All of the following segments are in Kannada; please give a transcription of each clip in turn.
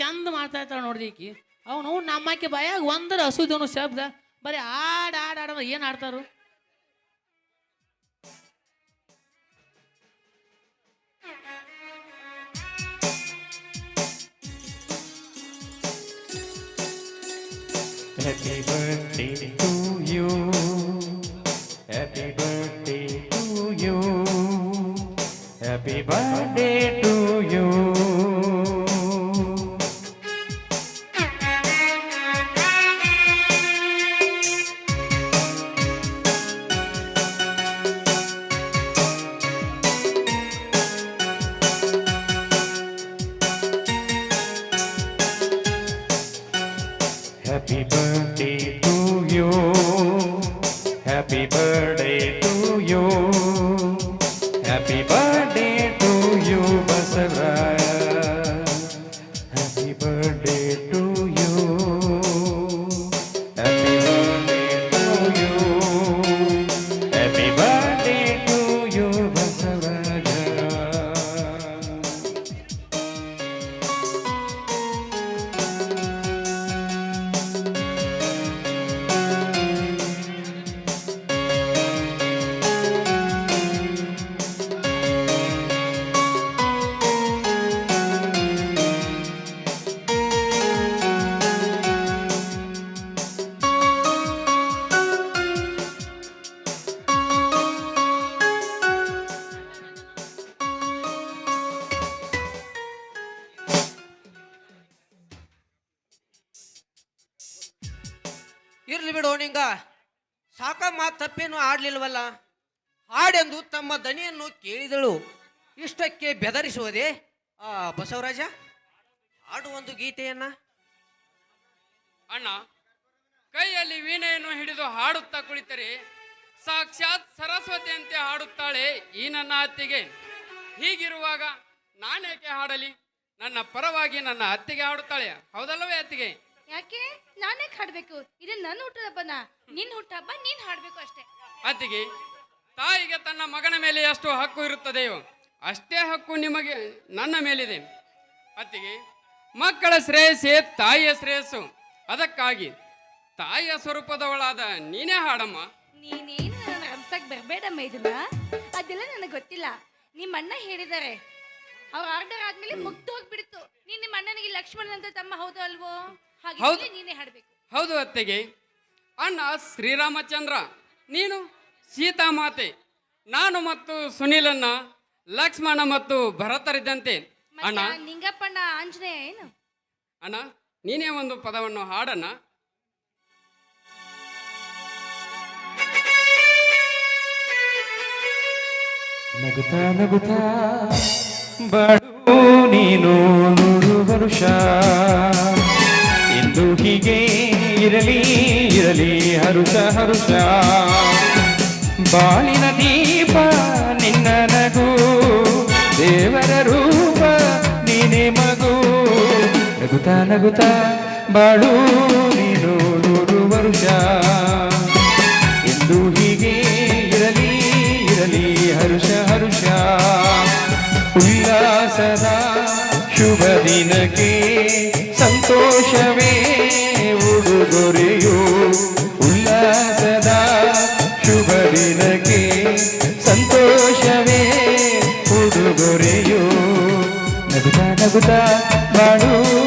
ಚಂದ ಮಾಡ್ತಾ ನೋಡ್ದಿ ಈಕಿ ಅವನು ನಮ್ಮಕ್ಕೆ ಬಾಯಾಗ ಒಂದರ ಹಸುದವನು ಶಬ್ದ ಬರೀ ಆಡ್ ಆಡ್ ಆಡ ಏನು ಆಡ್ತಾರು Happy birthday to you. Happy birthday to you. Happy birthday to day to ನಿಂಗ ಸಾಕ ಮಾ ತಪ್ಪೇನು ಆಡ್ಲಿಲ್ವಲ್ಲ? ಹಾಡೆಂದು ತಮ್ಮ ದನಿಯನ್ನು ಕೇಳಿದಳು. ಇಷ್ಟಕ್ಕೆ ಬೆದರಿಸುವುದೇ, ಆ ಬಸವರಾಜ? ಹಾಡು ಒಂದು ಗೀತೆಯನ್ನ? ಅಣ್ಣ, ಕೈಯಲ್ಲಿ ವೀಣೆಯನ್ನು ಹಿಡಿದು ಹಾಡುತ್ತಾ ಕುಳಿತರೆ, ಸಾಕ್ಷಾತ್ ಸರಸ್ವತಿಯಂತೆ ಹಾಡುತ್ತಾಳೆ ಈ ನನ್ನ ಅತ್ತಿಗೆ. ಹೀಗಿರುವಾಗ ನಾನೇಕೆ ಹಾಡಲಿ? ನನ್ನ ಪರವಾಗಿ ನನ್ನ ಅತ್ತಿಗೆ ಹಾಡುತ್ತಾಳೆ ಹೌದಲ್ಲವೇ ಅತ್ತಿಗೆ? ಯಾಕೆ? ನಾನೇ ಹಾಡ್ಬೇಕು. ಇದು ನನ್ನ ಹುಟ್ಟದ ಹಬ್ಬನ? ನಿನ್ ಹುಟ್ಟುಹಬ್ಬ ನೀನ್ ಹಾಡ್ಬೇಕು ಅಷ್ಟೇ. ಅತ್ತಿಗೆ ತಾಯಿಗೆ ತನ್ನ ಮಗನ ಮೇಲೆ ಎಷ್ಟು ಹಕ್ಕು ಇರುತ್ತದೆಯೋ ಅಷ್ಟೇ ಹಕ್ಕು ನಿಮಗೆ ನನ್ನ ಮೇಲಿದೆ. ಅತ್ತಿಗೆ ಮಕ್ಕಳ ಶ್ರೇಯಸ್ಸೇ ತಾಯಿಯ ಶ್ರೇಯಸ್ಸು. ಅದಕ್ಕಾಗಿ ತಾಯಿಯ ಸ್ವರೂಪದವಳಾದ ನೀನೇ ಹಾಡಮ್ಮ. ನೀನೇನು ನನ್ನ ರಂಸಕ್ ಬರ್ಬೇಡಮ್ಮ ಇದನ್ನ? ಅದೆಲ್ಲ ನನಗೆ ಗೊತ್ತಿಲ್ಲ. ನಿಮ್ಮ ಅಣ್ಣ ಹೇಳಿದ್ದಾರೆ. ಅವ್ರ ಆರ್ಡರ್ ಆದ್ಮೇಲೆ ಮುಗ್ದು ಹೋಗ್ಬಿಡ್ತು. ನೀನ್ ನಿಮ್ಮ ಅಣ್ಣನಿಗೆ ಲಕ್ಷ್ಮಣ್ ಅಂತ ತಮ್ಮ ಹೌದು ಅಲ್ವೋ? ಹೌದು. ನೀನೇ ಹಾಡ್ಬೇಕು. ಹೌದು ಅತ್ತೆಗೆ. ಅಣ್ಣ ಶ್ರೀರಾಮಚಂದ್ರ ನೀನು ಸೀತಾಮಾತೆ ನಾನು ಮತ್ತು ಸುನೀಲನ್ನ ಲಕ್ಷ್ಮಣ ಮತ್ತು ಭರತರಿದ್ದಂತೆ. ಅಣ್ಣ. ನಿಂಗಪ್ಪಣ್ಣ ಆಂಜನೇಯ ಏನು? ಅಣ್ಣ ನೀನೇ ಒಂದು ಪದವನ್ನು ಹಾಡಣ್ಣ. ನಗುತ ನಗುತ ಬಡೂ ನೀನು ನೂರು ವರುಷ ಹೀಗೆ ಇರಲಿ ಇರಲಿ, ಹರುಷ ಹರುಷ. ಬಾಳಿನ ದೀಪ ನಿನ್ನ ನಗು, ದೇವರ ರೂಪ ನೀನೆ ಮಗು. ನಗುತ ನಗುತ ಬಾಳು, ನೀನು ನೂರು ವರುಷ. ಎಂದು ಹೀಗೆ ಇರಲಿ ಇರಲಿ, ಹರುಷ ಹರುಷ. ಉಲ್ಲಾಸದ ಶುಭ ದಿನಕ್ಕೆ ಸಂತೋಷವೇ ನಗುತ್ತಾ ನಗುತ್ತಾ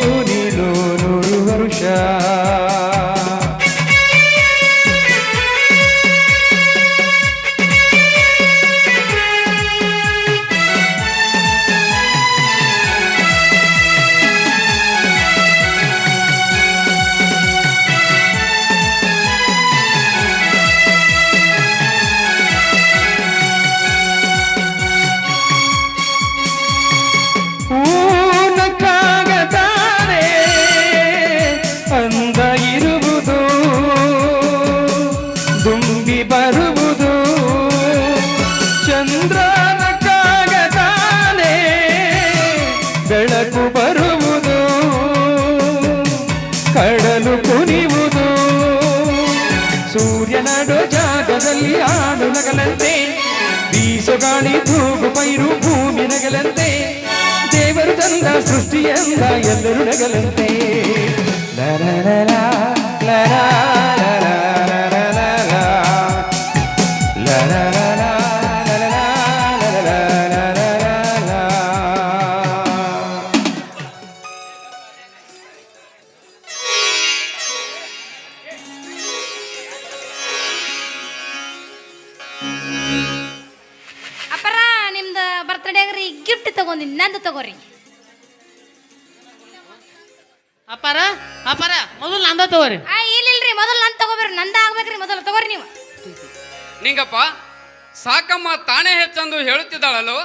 ದುಂಬಿ ಬರುವುದು. ಚಂದ್ರನಕ್ಕಾಗತಾನೆ ಬೆಳಕು ಬರುವುದು. ಕಡಲು ಕುಣಿಯುವುದು ಸೂರ್ಯನಡು ಜಾಗದಲ್ಲಿ ಆಡು ನಗಲಂತೆ. ಬೀಸುಗಾಳಿ ತೂಗು ಪೈರು ಭೂಮಿ ನಗಲಂತೆ. ದೇವರು ತಂದ ಸೃಷ್ಟಿಯಂದ ಎಲ್ಲರೂ ನಗಲಂತೆ. ಲರರರ, ಲರರರ, ಲರರರ. ತಗೋರಿ. ಆ ಇಲ್ಲಿಲ್ರಿ ಮೊದಲು ನಾನು ತಗೋಬೇಡ್ರಿ. ನಂದ ಆಗ್ಬೇಕ್ರಿ ಮೊದಲು. ತಗೋರಿ ನೀವು. ನಿಂಗಪ್ಪ ಸಾಕಮ್ಮ ತಾನೇ ಹೆಚ್ಚಂದು ಹೇಳುತ್ತಿದ್ದಾಳಲ್ಲೋ?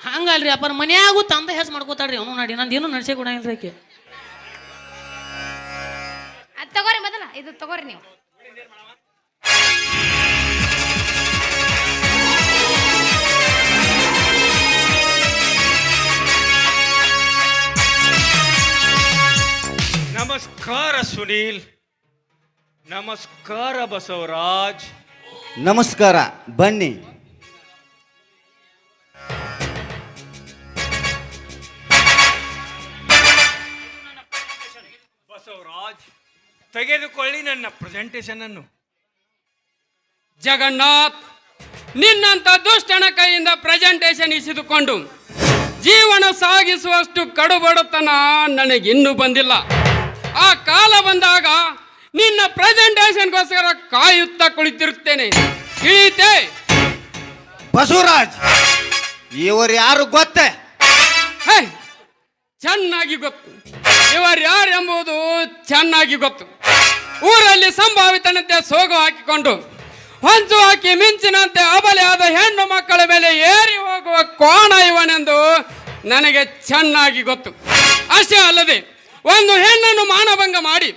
ಹಂಗಲ್ರಿ ಅಪ್ಪನ ಮನ್ಯಾಗೂ ತಂದೆ ಹೆಸ್ ಮಾಡ್ಕೋತಾಳ್ರಿ ಅವನು ನಡಿ. ನಂದು ಏನು ನಡ್ಸೇ ಇಲ್ರಿ ಆಕೆ. ಅದು ತಗೋರಿ ಮೊದಲ. ಇದು ತಗೋರಿ ನೀವು. ನಮಸ್ಕಾರ ಸುನೀಲ್. ನಮಸ್ಕಾರ ಬಸವರಾಜ್. ನಮಸ್ಕಾರ ಬನ್ನಿ. ಬಸವರಾಜ್ ತೆಗೆದುಕೊಳ್ಳಿ ನನ್ನ ಪ್ರೆಸೆಂಟೇಶನ್ ಅನ್ನು ಜಗನ್ನಾಥ್ ನಿನ್ನಂತ ದುಷ್ಟನ ಕೈಯಿಂದ ಪ್ರೆಸೆಂಟೇಶನ್ ಇಸಿದುಕೊಂಡು ಜೀವನ ಸಾಗಿಸುವಷ್ಟು ಕಡುಬಡತನ ನನಗಿನ್ನೂ ಬಂದಿಲ್ಲ. ಆ ಕಾಲ ಬಂದಾಗ ನಿನ್ನ ಪ್ರೆಸೆಂಟೇಶನ್ಗೋಸ್ಕರ ಕಾಯುತ್ತಾ ಕುಳಿತಿರುತ್ತೇನೆ. ಇಳಿತೆ ಬಸವರಾಜ್ ಇವರು ಯಾರು ಗೊತ್ತೇ? ಹೇ ಚೆನ್ನಾಗಿ ಗೊತ್ತು. ಇವರು ಯಾರು ಎಂಬುದು ಚೆನ್ನಾಗಿ ಗೊತ್ತು. ಊರಲ್ಲಿ ಸಂಭಾವಿತನಂತೆ ಸೋಗು ಹಾಕಿಕೊಂಡು ಹೊಂಚು ಹಾಕಿ ಮಿಂಚಿನಂತೆ ಅಬಲೆ ಆದ ಹೆಣ್ಣು ಮಕ್ಕಳ ಮೇಲೆ ಏರಿ ಹೋಗುವ ಕೋಣ ಇವನೆಂದು ನನಗೆ ಚೆನ್ನಾಗಿ ಗೊತ್ತು. ಅಷ್ಟೇ ಅಲ್ಲದೆ ಒಂದು ಹೆಣ್ಣನ್ನು ಮಾನಭಂಗ ಮಾಡಿ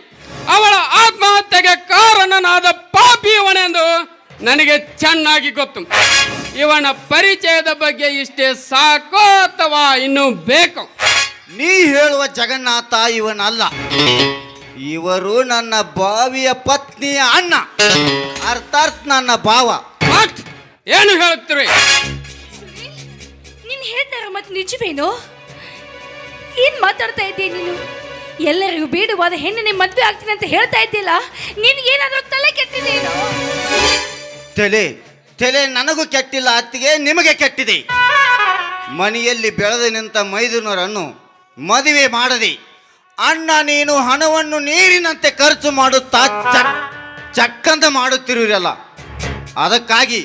ಅವಳ ಆತ್ಮಹತ್ಯೆಗೆ ಕಾರಣನಾದ ಪಾಪಿ ಇವನೆಂದು ನನಗೆ ಚೆನ್ನಾಗಿ ಗೊತ್ತು. ಇವನ ಪರಿಚಯದ ಬಗ್ಗೆ ಇಷ್ಟೇ ಸಾಕೋ ಅಥವಾ ಇನ್ನೂ ಬೇಕು? ನೀ ಹೇಳುವ ಜಗನ್ನಾಥ ಇವನಲ್ಲ. ಇವರು ನನ್ನ ಬಾವಿಯ ಪತ್ನಿಯ ಅಣ್ಣ. ಅರ್ಥಾತ್ ನನ್ನ ಭಾವ. ವಾಟ್ ಏನು ಹೇಳುತ್ತೀರಿ? ನೀನು ಹೇಳ್ತಾರ ಮತ್ತೆ ನಿಜವೇನು? ಏನ್ ಮಾತಾಡ್ತಾ ಇದ್ದೀಯ ನೀನು? ಎಲ್ಲರಿಗೂ ಬೇಡವಾದ ನಿಮ್ಮ ಮದುವೆ ಆಗ್ತೀನಿ ಅಂತ ಹೇಳ್ತಾ ಇದ್ದಿಲ್ಲ ನಿನ್ಗೇನಾದ್ರೂ ತಲೆ ಕೆಟ್ಟಿದೇನು ತಲೆ ತಲೆ ನನಗೂ ಕೆಟ್ಟಿಲ್ಲ, ಅತ್ತಿಗೆ ನಿಮಗೆ ಕೆಟ್ಟಿದೆ. ಮನೆಯಲ್ಲಿ ಬೆಳೆದು ನಿಂತ ಮೈದುನರನ್ನು ಮದುವೆ ಮಾಡದೆ, ಅಣ್ಣ ನೀನು ಹಣವನ್ನು ನೀರಿನಂತೆ ಖರ್ಚು ಮಾಡುತ್ತಾ ಚಕ್ ಚಕ್ಕಂತ ಮಾಡುತ್ತಿರುವಿರಲ್ಲ. ಅದಕ್ಕಾಗಿ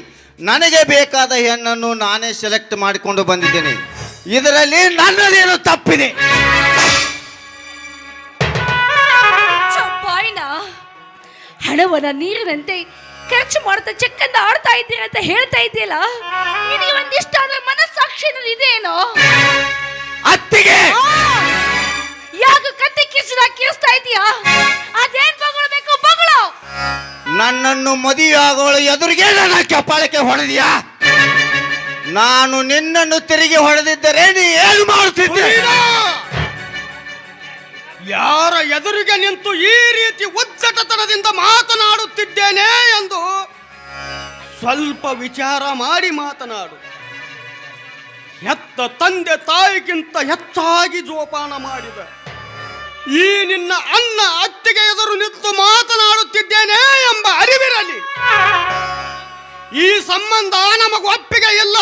ನನಗೆ ಬೇಕಾದ ಹೆಣ್ಣನ್ನು ನಾನೇ ಸೆಲೆಕ್ಟ್ ಮಾಡಿಕೊಂಡು ಬಂದಿದ್ದೇನೆ. ಇದರಲ್ಲಿ ನನ್ನದೇನು ತಪ್ಪಿದೆ? ಹಣವನ್ನ ನೀರಿನಂತೆ ಖರ್ಚು ಮಾಡ್ತಾ ಚೆಕ್ಕಂದ ಆಡ್ತಾ ಇದ್ದೀರ ಅಂತ ಹೇಳ್ತಾ ಇದ್ದೀಯಲ್ಲ? ನಿನಗೆ ಒಂದಿಷ್ಟ ಆದ್ರೆ ಮನಸ್ಸಾಕ್ಷಿನಲ್ಲಿ ಇದೇನೋ? ಅತ್ತಿಗೆ! ಯಾಕ ಕತ್ತಿ ಕಿಸಿದ ಕಿರಿಸ್ತಾ ಇದೀಯಾ? ಅದೇನ್ ಬಗಳು ಬಗಳು! ನನ್ನನ್ನು ಮದುವೆಯಾಗೋಳು ಎದುರಿಗೆ ನನ್ನ ಕಪಾಳಕ್ಕೆ ಹೊಡೆದಿಯಾ? ನಾನು ನಿನ್ನನ್ನು ತಿರುಗಿ ಹೊಡೆದಿದ್ದರೆ ನೀ ಏನು ಮಾಡುತ್ತಿದ್ದೆ? ಯಾರ ಎದುರಿಗೆ ನಿಂತು ಈ ರೀತಿ ಒಜ್ಜಟತನದಿಂದ ಮಾತನಾಡುತ್ತಿದ್ದೇನೆ ಎಂದು ಸ್ವಲ್ಪ ವಿಚಾರ ಮಾಡಿ ಮಾತನಾಡು. ಹೆತ್ತ ತಂದೆ ತಾಯಿಗಿಂತ ಹೆಚ್ಚಾಗಿ ಜೋಪಾನ ಮಾಡಿದ. ಈ ನಿನ್ನ ಅನ್ನ ಅತ್ತಿಗೆ ಎದುರು ನಿಂತು ಮಾತನಾಡುತ್ತಿದ್ದೇನೆ ಎಂಬ ಅರಿವಿರಲಿ. ಈ ಸಂಬಂಧ ನಮಗೊಪ್ಪಿಗೆ ಇಲ್ಲ.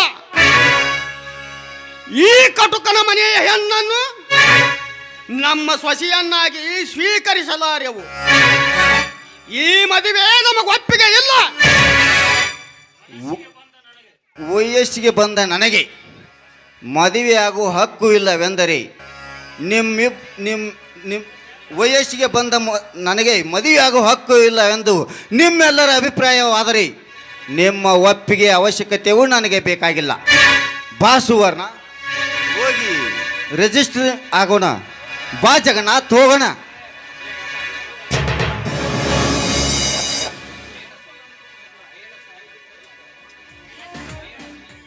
ಈ ಕಟುಕನ ಮನೆಯ ಹೆಣ್ಣನ್ನು ನಮ್ಮ ಸೊಸೆಯನ್ನಾಗಿ ಸ್ವೀಕರಿಸಲಾರೆವು. ಈ ಮದುವೆ ನಮಗೆ ಒಪ್ಪಿಗೆ ಇಲ್ಲ. ವಯಸ್ಸಿಗೆ ಬಂದ ನನಗೆ ಮದುವೆಯಾಗುವ ಹಕ್ಕು ಇಲ್ಲವೆಂದರೆ ನಿಮ್ಮ ನಿಮ್ಮ ನಿಮ್ಮ ವಯಸ್ಸಿಗೆ ಬಂದ ಮ- ನನಗೆ ಮದುವೆಯಾಗುವ ಹಕ್ಕು ಇಲ್ಲ ಎಂದು ನಿಮ್ಮೆಲ್ಲರ ಅಭಿಪ್ರಾಯವಾದರೆ ನಿಮ್ಮ ಒಪ್ಪಿಗೆ ಅವಶ್ಯಕತೆಯೂ ನನಗೆ ಬೇಕಾಗಿಲ್ಲ. ಬಾ ಸುವರ್ಣ, ಹೋಗಿ ರಿಜಿಸ್ಟರ್ ಆಗೋಣ. ಬಾ ಜಗನ್ನಾಥ್, ಹೋಗೋಣ.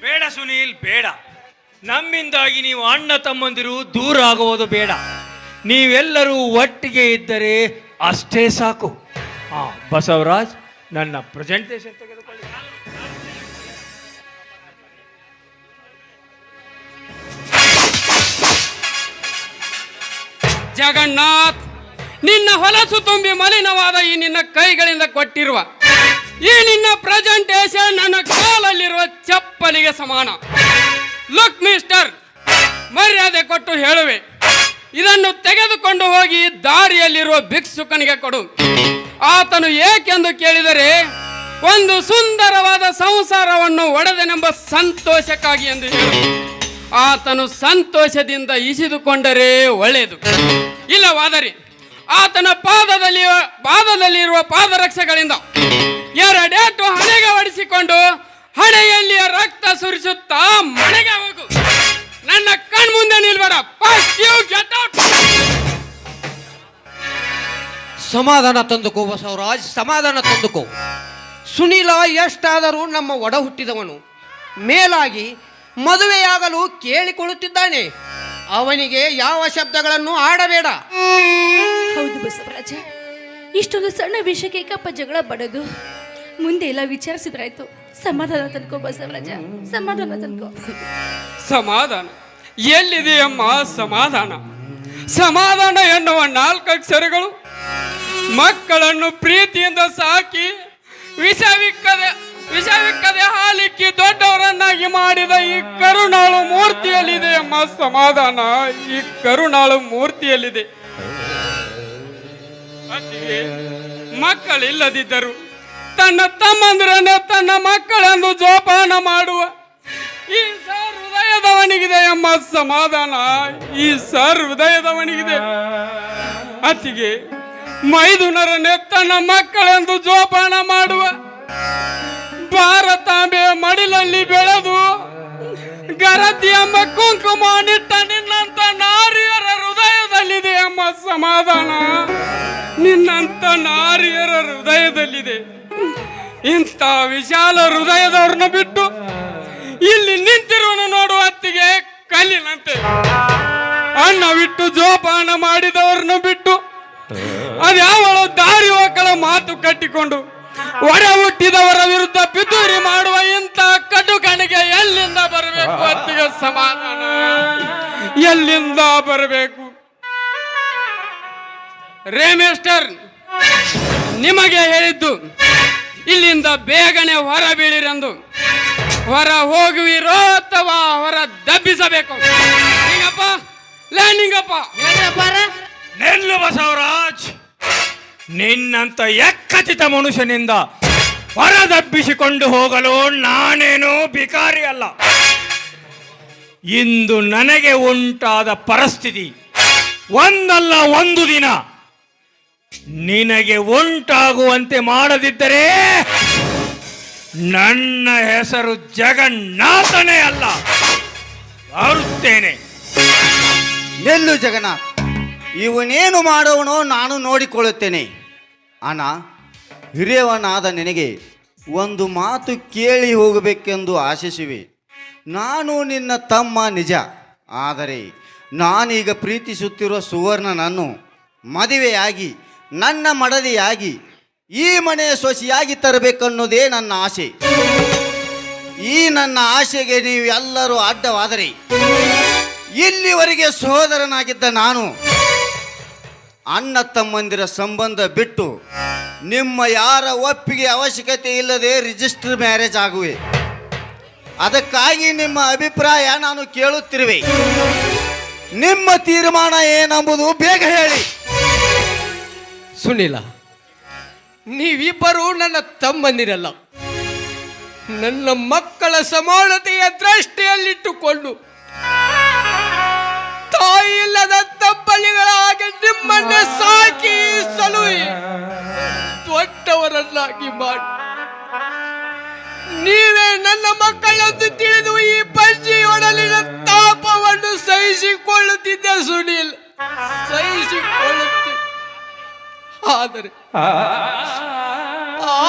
ಬೇಡ ಸುನೀಲ್, ಬೇಡ. ನಮ್ಮಿಂದಾಗಿ ನೀವು ಅಣ್ಣ ತಮ್ಮಂದಿರು ದೂರ ಆಗುವುದು ಬೇಡ. ನೀವೆಲ್ಲರೂ ಒಟ್ಟಿಗೆ ಇದ್ದರೆ ಅಷ್ಟೇ ಸಾಕು. ಆ ಬಸವರಾಜ್, ನನ್ನ ಪ್ರೆಸೆಂಟೇಶನ್ ತೆಗೆದುಕೊಳ್ಳಿ. ಜಗನ್ನಾಥ್, ನಿನ್ನ ಹೊಲಸು ತುಂಬಿ ಮಲಿನವಾದ ಈ ನಿನ್ನ ಕೈಗಳಿಂದ ಕೊಟ್ಟಿರುವ, ಈ ನಿನ್ನ ಪ್ರೆಸೆಂಟೇಶನ್ ನನ್ನ ಕಾಲಲ್ಲಿರುವ ಚಪ್ಪಲಿಗೆ ಸಮಾನ. ಲುಕ್ ಮಿಸ್ಟರ್ ಮರ್ಯಾದೆ ಕೊಟ್ಟು ಹೇಳುವೆ. ಇದನ್ನು ತೆಗೆದುಕೊಂಡು ಹೋಗಿ ದಾರಿಯಲ್ಲಿರುವ ಭಿಕ್ಷುಕನಿಗೆ ಕೊಡು. ಆತನು ಏಕೆಂದು ಕೇಳಿದರೆ, ಒಂದು ಸುಂದರವಾದ ಸಂಸಾರವನ್ನು ಒಡೆದನೆಂಬ ಸಂತೋಷಕ್ಕಾಗಿ ಎಂದು ಹೇಳು. ಆತನು ಸಂತೋಷದಿಂದ ಇಸಿದುಕೊಂಡರೆ ಒಳ್ಳೆಯದು. ಇಲ್ಲವಾದರೆ ಆತನ ಪಾದದಲ್ಲಿ, ಪಾದದಲ್ಲಿರುವ ಪಾದರಕ್ಷಗಳಿಂದ ಎರಡೇಟು ಹಣೆಗೆ ಹೊಡಿಸಿಕೊಂಡು ಹಣೆಯಲ್ಲಿಯ ರಕ್ತ ಸುರಿಸುತ್ತಾ ಮನೆಗೆ ಹೋಗು. ನನ್ನ ಕಣ್ಮುಂದೆ ನಿಲ್ಬೇಡ. ಸಮಾಧಾನ ತಂದುಕೋ ಬಸವರಾಜ್, ಸಮಾಧಾನ ತಂದುಕೋ. ಸುನೀಲ ಎಷ್ಟಾದರೂ ನಮ್ಮ ಒಡ ಹುಟ್ಟಿದವನು ಮೇಲಾಗಿ ಮದುವೆಯಾಗಲು ಕೇಳಿಕೊಳ್ಳುತ್ತಿದ್ದಾನೆ. ಅವನಿಗೆ ಯಾವ ಶಬ್ದಗಳನ್ನು ಆಡಬೇಡ ಹೌದು ಬಸವರಾಜ. ಇಷ್ಟೊಂದು ಸಣ್ಣ ವಿಷಯಕ್ಕೆ ಕಪ್ಪ ಜಗಳ ಬಡದು. ಮುಂದೆ ಎಲ್ಲ ವಿಚಾರಿಸಿದ್ರಾಯ್ತು. ಸಮಾಧಾನ ತನ್ಕೋ ಬಸವರಾಜ. ಸಮಾಧಾನ ತನ್ಕೋ. ಸಮಾಧಾನ. ಎಲ್ಲಿದೆಯಮ್ಮ ಸಮಾಧಾನ? ಸಮಾಧಾನ ಎನ್ನುವ ನಾಲ್ಕಕ್ಷರಗಳು ಮಕ್ಕಳನ್ನು ಪ್ರೀತಿಯಿಂದ ಸಾಕಿ ವಿಷವಿಕ್ಕದೆ ವಿಷವಿಕ್ಕದೆ ಹಾಲಿಕ್ಕಿ ದೊಡ್ಡವರನ್ನಾಗಿ ಮಾಡಿದ ಈ ಕರುಣಾಳು ಮೂರ್ತಿಯಲ್ಲಿದೆ. ಅಮ್ಮ, ಸಮಾಧಾನ. ಈ ಕರುಣಾಳು ಮೂರ್ತಿಯಲ್ಲಿದೆ. ಮಕ್ಕಳಿಲ್ಲದಿದ್ದರು ತನ್ನ ತಮ್ಮಂದ್ರನ್ನ ತನ್ನ ಮಕ್ಕಳನ್ನು ಜೋಪಾನ ಮಾಡುವ ಈ ಸರ್ ಹೃದಯದವನಿಗಿದೆ. ಎಂಬ ಸಮಾಧಾನ. ಈ ಸರ್ ಹೃದಯದವನಿಗಿದೆ. ಅತಿಗೆ ಮೈದುನರನ್ನೇ ತನ್ನ ಮಕ್ಕಳೆಂದು ಜೋಪಾನ ಮಾಡುವ ಭಾರತಾಂಬೆ ಮಡಿಲಲ್ಲಿ ಬೆಳೆದು ಗರತಿ ಎಂಬ ಕುಂಕುಮ ನಿಟ್ಟ ನಿನ್ನಂತ ನಾರಿಯರ ಹೃದಯದಲ್ಲಿದೆ ಎಂಬ ಸಮಾಧಾನ. ನಿನ್ನಂತ ನಾರಿಯರ ಹೃದಯದಲ್ಲಿದೆ. ಇಂಥ ವಿಶಾಲ ಹೃದಯದವ್ರನ್ನ ಬಿಟ್ಟು ಇಲ್ಲಿ ನಿಂತಿರುವನು ನೋಡುವತ್ತಿಗೆ ಕಲ್ಲಿನಂತೆ. ಅಣ್ಣ ಬಿಟ್ಟು ಜೋಪಾನ ಮಾಡಿದವರನ್ನು ಬಿಟ್ಟು ಅದ್ಯಾವಳು ದಾರಿ ಹೋಗಲ ಮಾತು ಕಟ್ಟಿಕೊಂಡು ಒಡ ಹುಟ್ಟಿದವರ ವಿರುದ್ಧ ಪಿತೂರಿ ಮಾಡುವ ಇಂಥ ಕಟು ಕಣಿಗೆ ಎಲ್ಲಿಂದ ಬರಬೇಕು? ಅತ್ತಿಗೆ ಸಮಾಧಾನ. ಎಲ್ಲಿಂದ ಬರಬೇಕು? ರೇಮೇಸ್ಟರ್ ನಿಮಗೆ ಹೇಳಿದ್ದು ಇಲ್ಲಿಂದ ಬೇಗನೆ ಹೊರ ಬೀಳಿರೆಂದು. ಹೊರ ಹೋಗುವಿರೋ ಅಥವಾ ಹೊರ ದಬ್ಬಿಸಬೇಕು? ನಿಂಗಪ್ಪ ಲೇ ನಿಂಗಪ್ಪ. ನಿಲ್ಲು ನೆಲ್ಲು ಬಸವರಾಜ್. ನಿನ್ನಂತ ಎಕ್ಕಚಿತ ಮನುಷ್ಯನಿಂದ ಹೊರದಬ್ಬಿಸಿಕೊಂಡು ಹೋಗಲು ನಾನೇನು ಬಿಕಾರಿ ಅಲ್ಲ. ಇಂದು ನನಗೆ ಉಂಟಾದ ಪರಿಸ್ಥಿತಿ ಒಂದಲ್ಲ ಒಂದು ದಿನ. ನಿನಗೆ ಉಂಟಾಗುವಂತೆ ಮಾಡದಿದ್ದರೆ ನನ್ನ ಹೆಸರು ಜಗನ್ನಾಥನೇ ಅಲ್ಲ. ಬರುತ್ತೇನೆ. ನೆಲ್ಲು ಜಗನ್ನಾಥ್. ಇವನೇನು ಮಾಡೋವನೋ ನಾನು ನೋಡಿಕೊಳ್ಳುತ್ತೇನೆ. ಅಣ್ಣ ಹಿರಿಯವನಾದ ನಿನಗೆ ಒಂದು ಮಾತು ಕೇಳಿ ಹೋಗಬೇಕೆಂದು ಆಶಿಸುವೆ. ನಾನು ನಿನ್ನ ತಮ್ಮ ನಿಜ, ಆದರೆ ನಾನೀಗ ಪ್ರೀತಿಸುತ್ತಿರುವ ಸುವರ್ಣನನ್ನು ಮದುವೆಯಾಗಿ, ನನ್ನ ಮಡದಿಯಾಗಿ, ಈ ಮನೆಯ ಸೊಸಿಯಾಗಿ ತರಬೇಕನ್ನೋದೇ ನನ್ನ ಆಸೆ ಈ ನನ್ನ ಆಸೆಗೆ ನೀವು ಎಲ್ಲರೂ ಅಡ್ಡವಾದರೆ, ಇಲ್ಲಿವರೆಗೆ ಸಹೋದರನಾಗಿದ್ದ ನಾನು ಅಣ್ಣ ತಮ್ಮಂದಿರ ಸಂಬಂಧ ಬಿಟ್ಟು ನಿಮ್ಮ ಯಾರ ಒಪ್ಪಿಗೆ ಅವಶ್ಯಕತೆ ಇಲ್ಲದೆ ರಿಜಿಸ್ಟರ್ ಮ್ಯಾರೇಜ್ ಆಗುವೆ. ಅದಕ್ಕಾಗಿ ನಿಮ್ಮ ಅಭಿಪ್ರಾಯ ನಾನು ಕೇಳುತ್ತಿರುವೆ. ನಿಮ್ಮ ತೀರ್ಮಾನ ಏನೆಂಬುದು ಬೇಗ ಹೇಳಿ. ಸುನಿಲ, ನೀವಿಬ್ಬರು ನನ್ನ ತಮ್ಮಂದಿರಲ್ಲ. ನನ್ನ ಮಕ್ಕಳ ಸಮಾನತೆಯ ದೃಷ್ಟಿಯಲ್ಲಿಟ್ಟುಕೊಂಡು ನಿಮ್ಮನ್ನೇ ಸಾಕಿ ಸಲುಹಿ ದೊಡ್ಡವರನ್ನಾಗಿ ಮಾಡಿ. ನೀವೇ ನನ್ನ ಮಕ್ಕಳಂದು ತಿಳಿದು ಈ ಪಂಜಿಯೊಡಲಿನ ತಾಪವನ್ನು ಸಹಿಸಿಕೊಳ್ಳುತ್ತಿದ್ದ ಸುನೀಲ್. ಸಹಿಸಿಕೊಳ್ಳುತ್ತಿದ್ದೆ. ಆದರೆ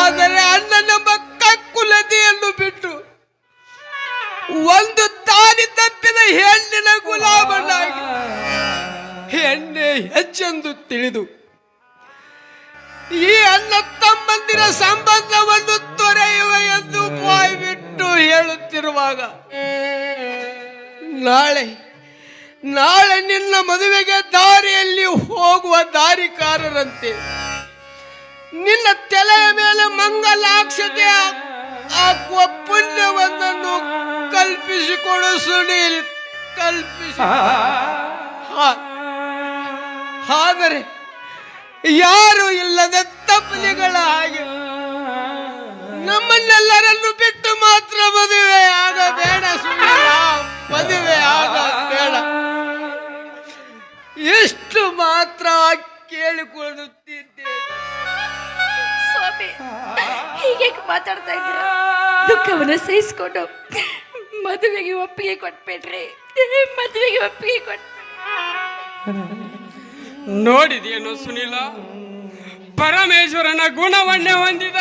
ಆದರೆ ಅಣ್ಣನೆಂಬ ಕಕ್ಕುಲತೆಯನ್ನು ಬಿಟ್ಟು ಒಂದು ತಾನಿ ತಪ್ಪಿದ ಹೆಣ್ಣಿನ ಗುಲಾಮನಾಗಿ ಹೆಣ್ಣೆ ಹೆಚ್ಚೆಂದು ತಿಳಿದು ಈ ಅಣ್ಣ ತಮ್ಮಂದಿರ ಸಂಬಂಧವನ್ನು ತೊರೆಯುವ ಎಂದು ಬಾಯ್ಬಿಟ್ಟು ಹೇಳುತ್ತಿರುವಾಗ ನಾಳೆ ನಾಳೆ ನಿನ್ನ ಮದುವೆಗೆ ದಾರಿಯಲ್ಲಿ ಹೋಗುವ ದಾರಿಕಾರರಂತೆ ನಿನ್ನ ತಲೆಯ ಮೇಲೆ ಮಂಗಲಾಕ್ಷತೆ ಹಾಕುವ ಪುಣ್ಯವನ್ನು ಕಲ್ಪಿಸಿಕೊಡು ಸುನೀಲ್ ಕಲ್ಪಿಸಿ. ಆದರೆ ಯಾರು ಇಲ್ಲದ ತಪ್ಪಲಿಗಳ ಹಾಗೆ ನಮ್ಮನ್ನೆಲ್ಲರನ್ನು ಬಿಟ್ಟು ಮಾತ್ರ ಮದುವೆ ಆಗಬೇಡ ಸುಮ್ಮ ಮದುವೆ ಆಗ ಬೇಡ. ಎಷ್ಟು ಮಾತ್ರ ಕೇಳಿಕೊಳ್ಳುತ್ತಿದ್ದೆ ಸ್ವಾಮಿ, ಹೀಗೆ ಮಾತಾಡ್ತಾ ಇದ್ದೀರಾ? ದುಃಖವನ್ನು ಸಹಿಸಿಕೊಂಡು ಮದುವೆಗೆ ಒಪ್ಪಿಗೆ ಕೊಟ್ಬೇಡ್ರಿ. ಮದುವೆಗೆ ಒಪ್ಪಿಗೆ ಕೊಟ್ ನೋಡಿದೇನು ಸುನಿಲ? ಪರಮೇಶ್ವರನ ಗುಣವನ್ನೇ ಹೊಂದಿದ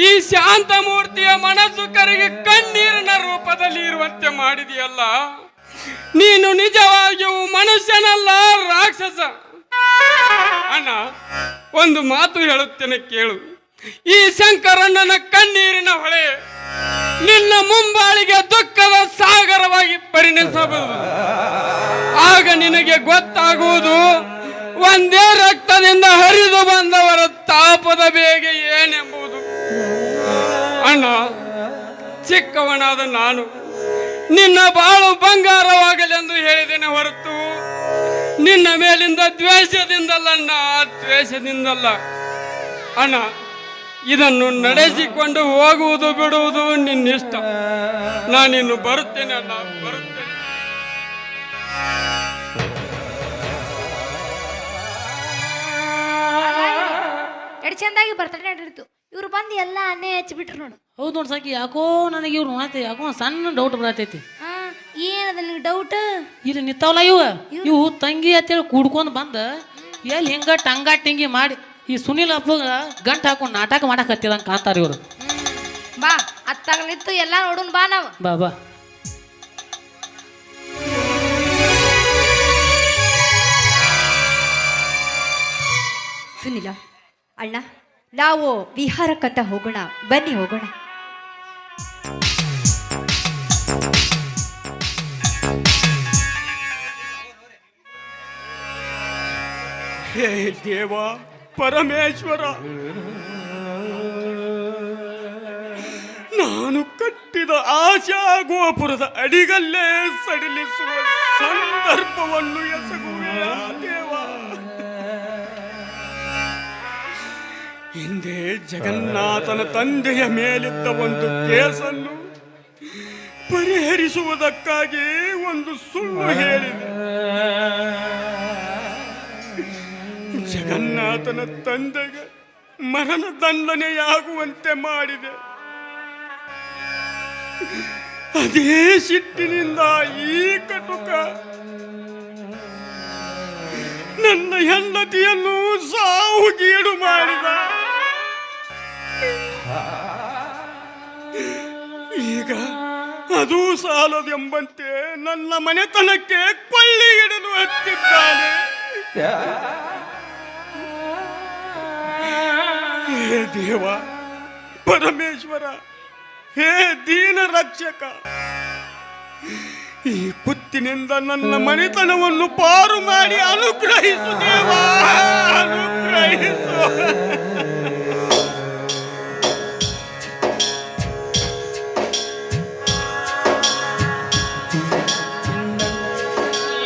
ಈ ಶಾಂತ ಮೂರ್ತಿಯ ಮನಸ್ಸು ಕರೆಗೆ ಕಣ್ಣೀರಿನ ರೂಪದಲ್ಲಿ ಇರುವಂತೆ ಮಾಡಿದೆಯಲ್ಲ? ನೀನು ನಿಜವಾಗಿಯೂ ಮನುಷ್ಯನಲ್ಲ, ರಾಕ್ಷಸ. ಅಣ್ಣ, ಒಂದು ಮಾತು ಹೇಳುತ್ತೇನೆ ಕೇಳು. ಈ ಶಂಕರಣ್ಣನ ಕಣ್ಣೀರಿನ ಹೊಳೆ ನಿನ್ನ ಮುಂಬಾಳಿಗೆ ದುಃಖದ ಸಾಗರವಾಗಿ ಪರಿಣಿಸಬಹುದು. ಆಗ ನಿನಗೆ ಗೊತ್ತಾಗುವುದು, ಒಂದೇ ರಕ್ತದಿಂದ ಹರಿದು ಬಂದವರ ತಾಪದ ಬೇಗೆ ಏನೆಂಬುದು. ಅಣ್ಣ, ಚಿಕ್ಕವನಾದ ನಾನು, ನಿನ್ನ ಬಾಳು ಬಂಗಾರವಾಗಲೆಂದು ಹೇಳಿದ್ದೇನೆ ಹೊರತು, ನಿನ್ನ ಮೇಲಿಂದ ದ್ವೇಷದಿಂದಲ್ಲ ದ್ವೇಷದಿಂದಲ್ಲ. ಅಣ್ಣ ಇದನ್ನು ನಡೆಸಿಕೊಂಡು ಹೋಗುವುದು ಬಿಡುವುದು ನಿನ್ನಿಷ್ಟ. ನಾನಿನ್ನು ಬರುತ್ತೇನೆ ನಾನು ಬರುತ್ತೇನೆ. ಎರಡು ಚಂದಾಗಿ ಬರ್ತಾನೆ ಇವ್ರು ಬಂದು ಎಲ್ಲ ಅನ್ನೇ ಹಚ್ಚಿಬಿಟ್ರು ನೋಡು. ಹೌದು ನೋಡಿ ಸಾಕಿ ಯಾಕೋ ನನಗೆ ಇವ್ರು ನೋಡತ್ತೆ ಯಾಕೋ ಒಂದ್ ಸಣ್ಣ ಡೌಟ್ ಬರತೈತಿ. ಆ, ಏನದ ನಿನಗೆ ಡೌಟ್ ಇಲ್ಲಿ ನಿಂತಾವಲ್ಲ ಇವ ಇವು ತಂಗಿ ಅಂತೇಳಿ ಕೂಡ್ಕೊಂಡು ಬಂದ. ಎಲ್ಲಿ ಹಿಂಗ ಟಂಗ ಟಿಂಗಿ ಮಾಡಿ ಈ ಸುನಿಲ್ ಅಪ್ಪ ಗಂಟ್ ಹಾಕೊಂಡು ನಾಟಕ ಮಾಡಕ್ ಹತ್ತಿದಂಗೆ ಕಾಂತಾರ ಇವರು ಬಾ ಅತ್ತಾಗಲಿತ್ತು ಎಲ್ಲ ನೋಡುನ್ ಬಾ ನಾವು. ಬಾ ಬಾ. ಸುನಿಲ ಅಣ್ಣ ನಾವು ವಿಹಾರಕ್ಕಂತ ಹೋಗೋಣ ಬನ್ನಿ ಹೋಗೋಣ. ದೇವ ಪರಮೇಶ್ವರ. ನಾನು ಕಟ್ಟಿದ ಆಶಾ ಗೋಪುರದ ಅಡಿಗಲ್ಲೇ ಸಡಿಲಿಸುವ ಸಂದರ್ಭವನ್ನು ಎಸಗುವೆ ದೇವ. ಹಿಂದೆ ಜಗನ್ನಾಥನ ತಂದೆಯ ಮೇಲಿದ್ದ ಒಂದು ಕೇಸನ್ನು ಪರಿಹರಿಸುವುದಕ್ಕಾಗಿ ಒಂದು ಸುಳ್ಳು ಹೇಳಿದೆ. ಜಗನ್ನಾಥನ ತಂದೆಗೆ ಮರಣ ದಂಡನೆಯಾಗುವಂತೆ ಮಾಡಿದೆ. ಅದೇ ಸಿಟ್ಟಿನಿಂದ ಈ ಕಟುಕ ನನ್ನ ಹೆಂಡತಿಯನ್ನು ಸಾವುಗೀಡು ಮಾಡಿದ. ಈಗ ಅದು ಸಾಲದೆಂಬಂತೆ ನನ್ನ ಮನೆತನಕ್ಕೆ ಕೊಳ್ಳಿ ಹಿಡಿದು ಹತ್ತಿದ್ದಾನೆ. ಹೇ ದೇವ, ಪರಮೇಶ್ವರ, ಹೇ ದೀನ ರಕ್ಷಕ, ಈ ಕುತ್ತಿನಿಂದ ನನ್ನ ಮನೆತನವನ್ನು ಪಾರು ಮಾಡಿ ಅನುಗ್ರಹಿಸು ದೇವ, ಅನುಗ್ರಹಿಸು.